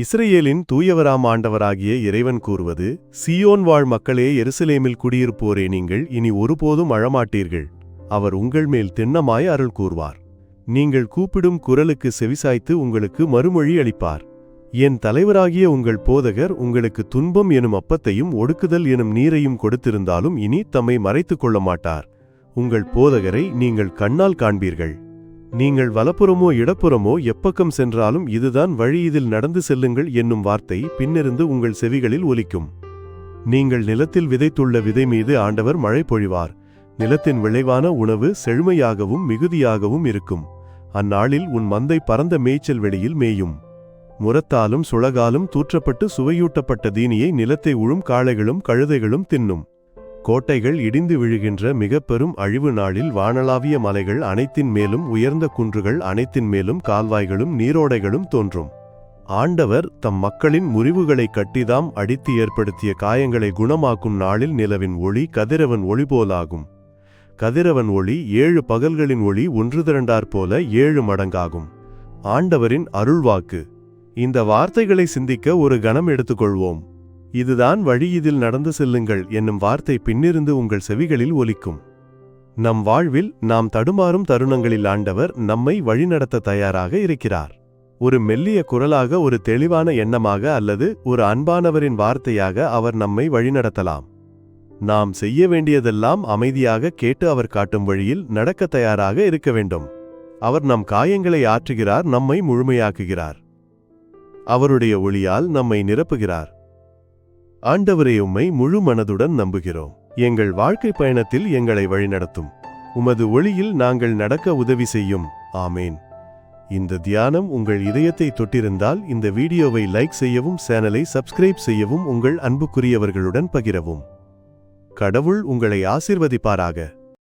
இஸ்ரேலின் தூயவராம் ஆண்டவராகிய இறைவன் கூறுவது சியோன் வாழ் மக்களே எருசலேமில் குடியிருப்போரே நீங்கள் இனி ஒருபோதும் அழமாட்டீர்கள். அவர் உங்கள் மேல் திண்ணமாய் அருள் கூறுவார். நீங்கள் கூப்பிடும் குரலுக்கு செவிசாய்த்து உங்களுக்கு மறுமொழி அளிப்பார். என் தலைவராகிய உங்கள் போதகர் உங்களுக்கு துன்பம் எனும் அப்பத்தையும் ஒடுக்குதல் எனும் நீரையும் கொடுத்திருந்தாலும் இனி தம்மை மறைத்துக் கொள்ள மாட்டார் உங்கள் போதகரை நீங்கள் கண்ணால் காண்பீர்கள். நீங்கள் வலப்புறமோ இடப்புறமோ எப்பக்கம் சென்றாலும் இதுதான் வழி இதில் நடந்து செல்லுங்கள் என்னும் வார்த்தை பின்னிருந்து உங்கள் செவிகளில் ஒலிக்கும். நீங்கள் நிலத்தில் விதைத்துள்ள விதை மீது ஆண்டவர் மழை பொழிவார். நிலத்தின் விளைவான உணவு செழுமையாகவும் மிகுதியாகவும் இருக்கும். அந்நாளில் உன் மந்தை பரந்த மேய்ச்சல் வெளியில் மேயும். முரத்தாலும் சுழகாலும் தூற்றப்பட்டு சுவையூட்டப்பட்ட தீனியை நிலத்தை உழும் காளைகளும் கழுதைகளும் தின்னும். கோட்டைகள் இடிந்து விழுகின்ற மிக பெரும் அழிவு நாளில் வானளாவிய மலைகள் அனைத்தின் மேலும் உயர்ந்த குன்றுகள் அனைத்தின் மேலும் கால்வாய்களும் நீரோடைகளும் தோன்றும். ஆண்டவர் தம் மக்களின் முறிவுகளை கட்டிதாம் அடித்து ஏற்படுத்திய காயங்களை குணமாக்கும் நாளில் நிலவின் ஒளி கதிரவன் ஒளி போலாகும். கதிரவன் ஒளி ஏழு பகல்களின் ஒளி ஒன்று திரண்டார் போல ஏழு மடங்காகும். ஆண்டவரின் அருள்வாக்கு. இந்த வார்த்தைகளை சிந்திக்க ஒரு கணம் எடுத்துக்கொள்வோம். இதுதான் வழி இதில் நடந்து செல்லுங்கள் என்னும் வார்த்தை பின்னிருந்து உங்கள் செவிகளில் ஒலிக்கும். நம் வாழ்வில் நாம் தடுமாறும் தருணங்களில் ஆண்டவர் நம்மை வழிநடத்த தயாராக இருக்கிறார். ஒரு மெல்லிய குரலாக ஒரு தெளிவான எண்ணமாக அல்லது ஒரு அன்பானவரின் வார்த்தையாக அவர் நம்மை வழிநடத்தலாம். நாம் செய்ய வேண்டியதெல்லாம் அமைதியாக கேட்டு அவர் காட்டும் வழியில் நடக்க தயாராக இருக்க வேண்டும். அவர் நம் காயங்களை ஆற்றுகிறார் நம்மை முழுமையாக்குகிறார். அவருடைய ஒளியால் நம்மை நிரப்புகிறார். ஆண்டவரே உம்மை முழு மனதுடன் நம்புகிறோம். எங்கள் வாழ்க்கை பயணத்தில் எங்களை வழிநடத்தும். உமது ஒளியில் நாங்கள் நடக்க உதவி செய்யும். ஆமேன். இந்த தியானம் உங்கள் இதயத்தை தொட்டிருந்தால் இந்த வீடியோவை லைக் செய்யவும் சேனலை சப்ஸ்கிரைப் செய்யவும் உங்கள் அன்புக்குரியவர்களுடன் பகிரவும். கடவுள் உங்களை ஆசிர்வதிப்பாராக.